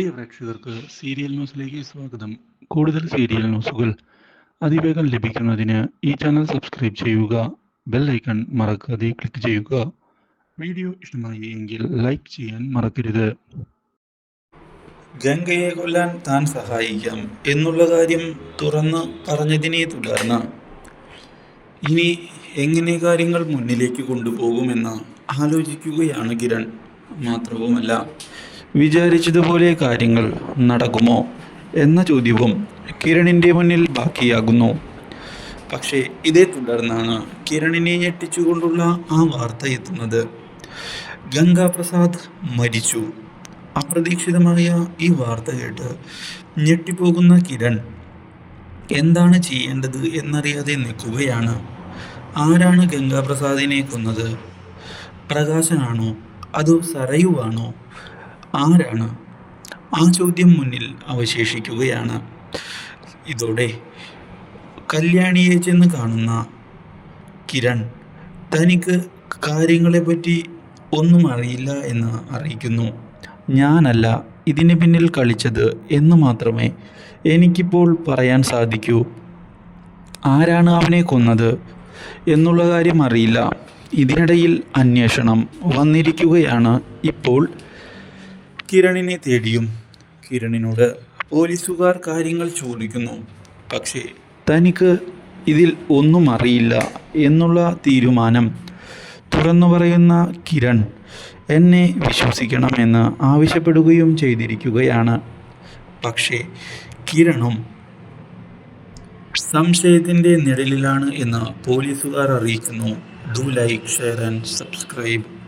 പ്രിയ പ്രേക്ഷകർക്ക് സീരിയൽ ന്യൂസിലേക്ക് സ്വാഗതം. കൂടുതൽ സീരിയൽ ന്യൂസുകൾ അതിവേഗം ലഭിക്കുന്നതിന് ഈ ചാനൽ സബ്സ്ക്രൈബ് ചെയ്യുക ബെൽ ഐക്കൺ മറക്കാതെ ക്ലിക്ക് ചെയ്യുക. വീഡിയോ ഇഷ്ടമായി എങ്കിൽ ലൈക്ക് ചെയ്യാൻ മറക്കരുത്. ഗംഗയെ കൊല്ലാൻ താൻ സഹായിക്കാം എന്നുള്ള കാര്യം തുറന്ന് പറഞ്ഞതിനെ തുടർന്ന് ഇനി എങ്ങനെ കാര്യങ്ങൾ മുന്നിലേക്ക് കൊണ്ടുപോകുമെന്ന് ആലോചിക്കുകയാണ് കിരൺ. മാത്രവുമല്ല വിചാരിച്ചതുപോലെ കാര്യങ്ങൾ നടക്കുമോ എന്ന ചോദ്യവും കിരണിന്റെ മുന്നിൽ ബാക്കിയാകുന്നു. പക്ഷേ ഇതേ തുടർന്നാണ് കിരണിനെ ഞെട്ടിച്ചുകൊണ്ടുള്ള ആ വാർത്ത എത്തുന്നത്. ഗംഗാപ്രസാദ് മരിച്ചു. അപ്രതീക്ഷിതമായ ഈ വാർത്ത കേട്ട് ഞെട്ടിപ്പോകുന്ന കിരൺ എന്താണ് ചെയ്യേണ്ടത് എന്നറിയാതെ നിൽക്കുകയാണ്. ആരാണ് ഗംഗാപ്രസാദിനെ കൊന്നത്? പ്രകാശനാണോ? അതോ സരയുവാണോ? ആരാണ്? ആ ചോദ്യം മുന്നിൽ അവശേഷിക്കുകയാണ്. ഇതോടെ കല്യാണിയെ ചെന്ന് കാണുന്ന കിരൺ തനിക്ക് കാര്യങ്ങളെപ്പറ്റി ഒന്നും അറിയില്ല എന്ന് അറിയിക്കുന്നു. ഞാനല്ല ഇതിന് പിന്നിൽ കളിച്ചത് എന്ന് മാത്രമേ എനിക്കിപ്പോൾ പറയാൻ സാധിക്കൂ. ആരാണ് അവനെ കൊന്നത് എന്നുള്ള കാര്യം അറിയില്ല. ഇതിനിടയിൽ അന്വേഷണം വന്നിരിക്കുകയാണ് ഇപ്പോൾ കിരണിനെ തേടിയും കിരണിനോട് പോലീസുകാർ കാര്യങ്ങൾ ചോദിക്കുന്നു. പക്ഷേ തനിക്ക് ഇതിൽ ഒന്നും അറിയില്ല എന്നുള്ള തീരുമാനം തുറന്നു പറയുന്ന കിരൺ എന്നെ വിശ്വസിക്കണമെന്ന് ആവശ്യപ്പെടുകയും ചെയ്തിരിക്കുകയാണ്. പക്ഷേ കിരണും സംശയത്തിന്റെ നിഴലിലാണ് എന്ന് പോലീസുകാർ അറിയിക്കുന്നു. Do like share and subscribe